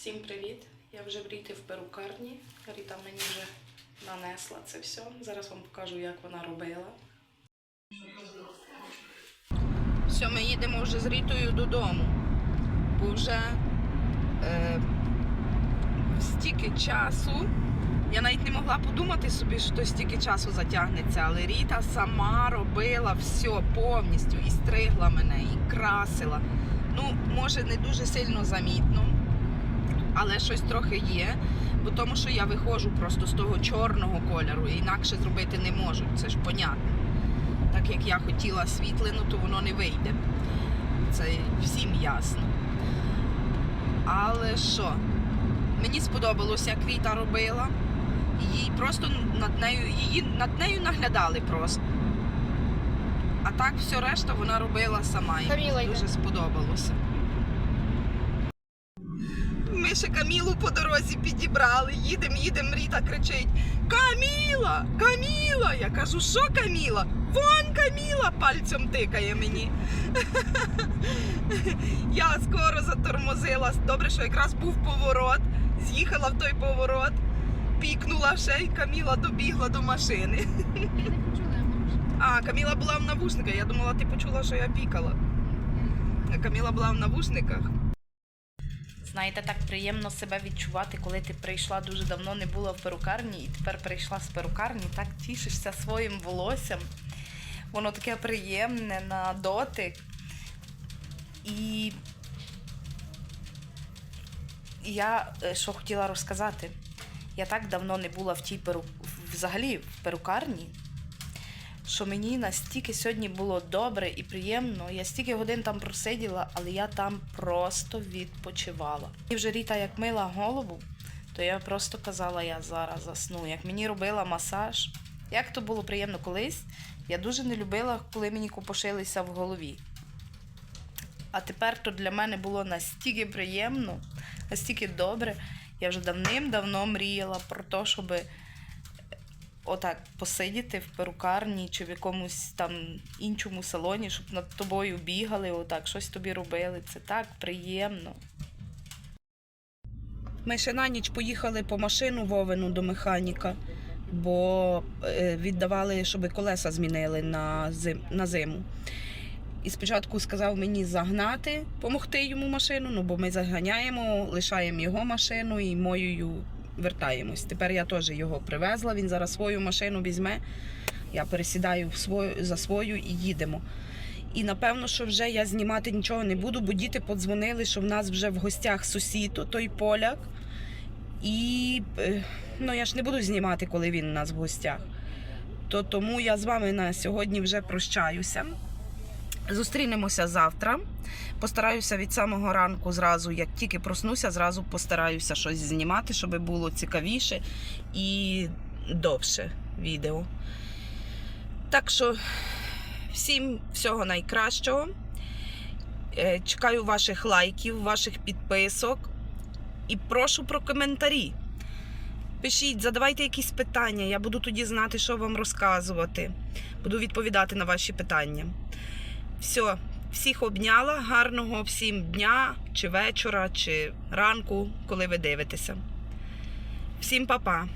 Всім привіт! Я вже в Ріти в перукарні. Ріта мені вже нанесла це все. Зараз вам покажу, як вона робила. Все, ми їдемо вже з Рітою додому. Бо вже е, стільки часу. Я навіть не могла подумати собі, що стільки часу затягнеться, але Ріта сама робила все повністю і стригла мене, і красила. Ну, може, не дуже сильно замітно, але щось трохи є, бо тому що я виходжу просто з того чорного кольору, інакше зробити не можу, це ж понятно. Так як я хотіла світлину, то воно не вийде. Це всім ясно. Але що? Мені сподобалося, як Віта робила. Їй просто над нею, її над нею наглядали просто. А так все решта вона робила сама. Йде. дуже сподобалося. Ще Камілу по дорозі підібрали. Їдемо, їдемо, Ріта кричить: Каміла! Каміла! Я кажу, що Каміла? Вон Каміла пальцем тикає мені. Я скоро затормозила. Добре, що якраз був поворот. З'їхала в той поворот, пікнула ще, і Каміла добігла до машини. А, Каміла була в навушниках. Я думала, ти почула, що я пікала. Каміла була в навушниках. Знаєте, так приємно себе відчувати, коли ти прийшла дуже давно, не була в перукарні, і тепер прийшла з перукарні, так тішишся своїм волоссям. Воно таке приємне на дотик. І я е, що хотіла розказати, я так давно не була в тій перу... взагалі в перукарні, що мені настільки сьогодні було добре і приємно. Я стільки годин там просиділа, але я там просто відпочивала. І вже Ріта як мила голову, то я просто казала, я зараз засну. Як мені робила масаж, як то було приємно колись. Я дуже не любила, коли мені копошилися в голові. А тепер то для мене було настільки приємно, настільки добре. Я вже давним-давно мріяла про те, щоб отак посидіти в перукарні чи в якомусь там іншому салоні, щоб над тобою бігали, отак щось тобі робили. Це так приємно. Ми ще на ніч поїхали по машину Вовину до механіка, бо е, віддавали, щоб колеса змінили на, зим, на зиму. І спочатку сказав мені загнати, допомогти йому машину, ну бо ми заганяємо, лишаємо його машину і моєю вертаємось. Тепер я теж його привезла. Він зараз свою машину візьме. Я пересідаю в свою, за свою і їдемо. І напевно, що вже я знімати нічого не буду, бо діти подзвонили, що в нас вже в гостях сусід, той поляк. І е, ну, я ж не буду знімати, коли він у нас в гостях. То тому я з вами на сьогодні вже прощаюся. Зустрінемося завтра. Постараюся від самого ранку, зразу, як тільки проснуся, зразу постараюся щось знімати, щоб було цікавіше і довше відео. Так що всім всього найкращого. Е, Чекаю ваших лайків, ваших підписок і прошу про коментарі. Пишіть, задавайте якісь питання, я буду тоді знати, що вам розказувати. Буду відповідати на ваші питання. Все, всіх обняла. Гарного всім дня, чи вечора, чи ранку, коли ви дивитеся. Всім па-па!